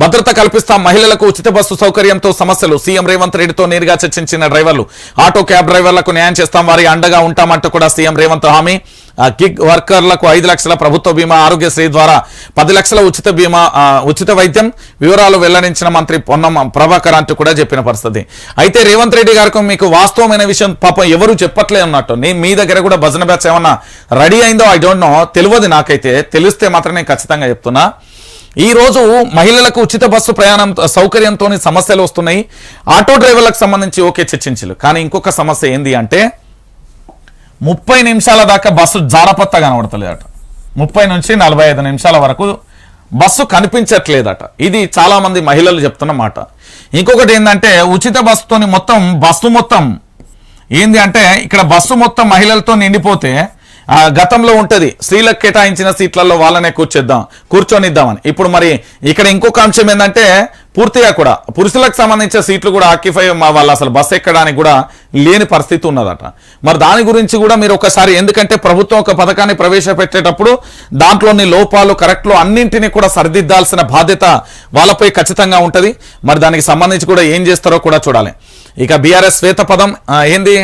భద్రత కల్పిస్తాం మహిళలకు ఉచిత బస్సు సౌకర్యంతో సమస్యలు. సీఎం రేవంత్ రెడ్డితో నేరుగా చర్చించిన డ్రైవర్లు. ఆటో క్యాబ్ డ్రైవర్లకు న్యాయం చేస్తాం వారి అండగా ఉంటామంటూ కూడా సీఎం రేవంత్ హామీ. కిక్ వర్కర్లకు ఐదు లక్షల ప్రభుత్వ బీమా ఆరోగ్యశ్రీ ద్వారా పది లక్షల ఉచిత బీమా ఉచిత వైద్యం. వివరాలు వెల్లడించిన మంత్రి పొన్నం ప్రభాకర్ అంటూ కూడా చెప్పిన పరిస్థితి. అయితే రేవంత్ రెడ్డి గారికి మీకు వాస్తవమైన విషయం పాపం ఎవరు చెప్పట్లే అన్నట్టు. నేను మీ దగ్గర కూడా భజన బ్యాచ్ ఏమన్నా రెడీ అయిందో ఐ డోంట్ నో. తెలియదు నాకైతే. తెలిస్తే మాత్రం నేను ఖచ్చితంగా చెప్తున్నా. ఈ రోజు మహిళలకు ఉచిత బస్సు ప్రయాణం సౌకర్యంతో సమస్యలు వస్తున్నాయి. ఆటో డ్రైవర్లకు సంబంధించి ఓకే చర్చించలు కానీ ఇంకొక సమస్య ఏంది అంటే ముప్పై నిమిషాల దాకా బస్సు జారపత్త కనబడతలేదట. ముప్పై నుంచి నలభై ఐదు నిమిషాల వరకు బస్సు కనిపించట్లేదట. ఇది చాలా మంది మహిళలు చెప్తున్న మాట. ఇంకొకటి ఏంటంటే ఉచిత బస్సుతోని మొత్తం బస్సు మొత్తం ఏంది అంటే ఇక్కడ బస్సు మొత్తం మహిళలతో నిండిపోతే గతంలో ఉంటుంది. స్త్రీలకు కేటాయించిన సీట్లలో వాళ్ళనే కూర్చేద్దాం కూర్చొనిద్దామని. ఇప్పుడు మరి ఇక్కడ ఇంకొక అంశం ఏంటంటే పూర్తిగా కూడా పురుషులకు సంబంధించిన సీట్లు కూడా ఆక్యుపై వాళ్ళు అసలు బస్సు ఎక్కడానికి కూడా లేని పరిస్థితి ఉన్నదట. మరి దాని గురించి కూడా మీరు ఒకసారి ఎందుకంటే ప్రభుత్వం ఒక పథకాన్ని ప్రవేశపెట్టేటప్పుడు దాంట్లోని లోపాలు కరెక్ట్లు అన్నింటినీ కూడా సరిదిద్దాల్సిన బాధ్యత వాళ్ళపై ఖచ్చితంగా ఉంటుంది. మరి దానికి సంబంధించి కూడా ఏం చేస్తారో కూడా చూడాలి. ఇక బీఆర్ఎస్ శ్వేతపదం ఏంది?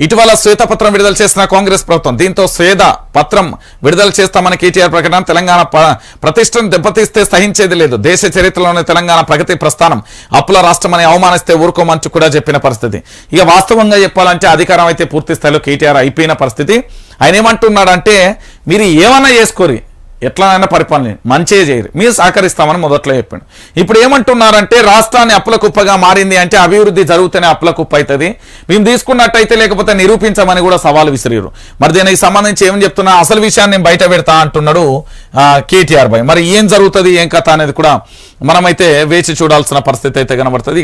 ఇటీవల శ్వేతపత్రం విడుదల చేసిన కాంగ్రెస్ ప్రభుత్వం దీంతో శ్వేత పత్రం విడుదల చేస్తామని కేటీఆర్ ప్రకటన తెలంగాణ ప- ప్రతిష్టను దెబ్బతీస్తే సహించేది లేదు. దేశ చరిత్రలోనే తెలంగాణ ప్రగతి ప్రస్థానం. అప్పుల రాష్ట్రమని అవమానిస్తే ఊరుకోమని కూడా చెప్పిన పరిస్థితి. ఇక వాస్తవంగా చెప్పాలంటే అధికారం అయితే పూర్తి స్థాయిలో కేటీఆర్ అయిపోయిన పరిస్థితి. ఆయన ఏమంటున్నాడంటే మీరు ఏమన్నా చేసుకోరి. ఎట్లానైనా పరిపాలన మంచిగా చేయరు. మీరు సహకరిస్తామని మొదట్లో చెప్పాను. ఇప్పుడు ఏమంటున్నారంటే రాష్ట్రాన్ని అప్పుల కుప్పగా మారింది అంటే అభివృద్ధి జరుగుతూనే అప్పుల కుప్ప అవుతుంది. మేము తీసుకున్నట్టయితే లేకపోతే నిరూపించమని కూడా సవాలు విసిరారు. మరి దీనికి సంబంధించి ఏం చెప్తున్నా అసలు విషయాన్ని నేను బయట పెడతా అంటున్నాడు కేటీఆర్ బై మరి ఏం జరుగుతుంది ఏం కథ అనేది కూడా మనమైతే వేచి చూడాల్సిన పరిస్థితి అయితే కనబడుతుంది.